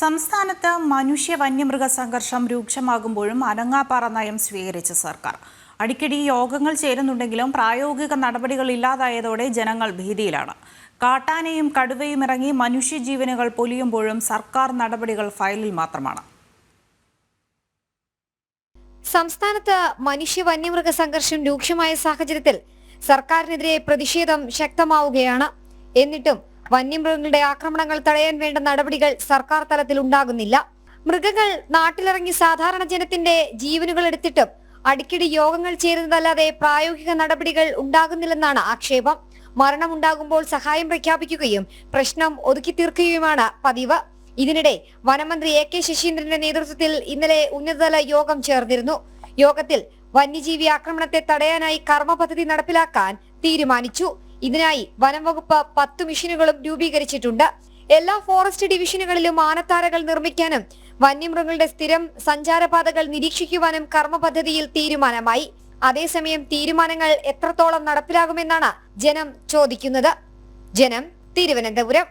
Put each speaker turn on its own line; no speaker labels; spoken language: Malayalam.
സംസ്ഥാനത്ത് മനുഷ്യ വന്യമൃഗ സംഘർഷം രൂക്ഷമാകുമ്പോഴും അനങ്ങാപ്പാറ നയം സ്വീകരിച്ച സർക്കാർ. അടിക്കടി യോഗങ്ങൾ ചേരുന്നുണ്ടെങ്കിലും പ്രായോഗിക നടപടികൾ ഇല്ലാതായതോടെ ജനങ്ങൾ ഭീതിയിലാണ്. കാട്ടാനയും കടുവയും ഇറങ്ങി മനുഷ്യജീവനുകൾ പൊലിയുമ്പോഴും സർക്കാർ നടപടികൾ ഫയലിൽ മാത്രമാണ്.
സംസ്ഥാനത്ത് മനുഷ്യ വന്യമൃഗ സംഘർഷം രൂക്ഷമായ സാഹചര്യത്തിൽ സർക്കാരിനെതിരെ പ്രതിഷേധം ശക്തമാവുകയാണ്. എന്നിട്ടും വന്യമൃഗങ്ങളുടെ ആക്രമണങ്ങൾ തടയാൻ വേണ്ട നടപടികൾ സർക്കാർ തലത്തിൽ ഉണ്ടാകുന്നില്ല. മൃഗങ്ങൾ നാട്ടിലിറങ്ങി സാധാരണ ജനത്തിന്റെ ജീവനുകൾ എടുത്തിട്ടും അടിക്കടി യോഗങ്ങൾ ചേരുന്നതല്ലാതെ പ്രായോഗിക നടപടികൾ ഉണ്ടാകുന്നില്ലെന്നാണ് ആക്ഷേപം. മരണം ഉണ്ടാകുമ്പോൾ സഹായം പ്രഖ്യാപിക്കുകയും പ്രശ്നം ഒതുക്കി തീർക്കുകയുമാണ് പതിവ്. ഇതിനിടെ വനമന്ത്രി എ കെ ശശീന്ദ്രന്റെ നേതൃത്വത്തിൽ ഇന്നലെ ഉന്നതതല യോഗം ചേർന്നിരുന്നു. യോഗത്തിൽ വന്യജീവി ആക്രമണത്തെ തടയാനായി കർമ്മ പദ്ധതി നടപ്പിലാക്കാൻ തീരുമാനിച്ചു. ഇതിനായി വനം വകുപ്പ് പത്ത് മിഷനുകളും രൂപീകരിച്ചിട്ടുണ്ട്. എല്ലാ ഫോറസ്റ്റ് ഡിവിഷനുകളിലും ആനത്താരകൾ നിർമ്മിക്കാനും വന്യമൃഗങ്ങളുടെ സ്ഥിരം സഞ്ചാരപാതകൾ നിരീക്ഷിക്കുവാനും കർമ്മ പദ്ധതിയിൽ തീരുമാനമായി. അതേസമയം തീരുമാനങ്ങൾ എത്രത്തോളം നടപ്പിലാകുമെന്നാണ് ജനം ചോദിക്കുന്നത്. ജനം തിരുവനന്തപുരം.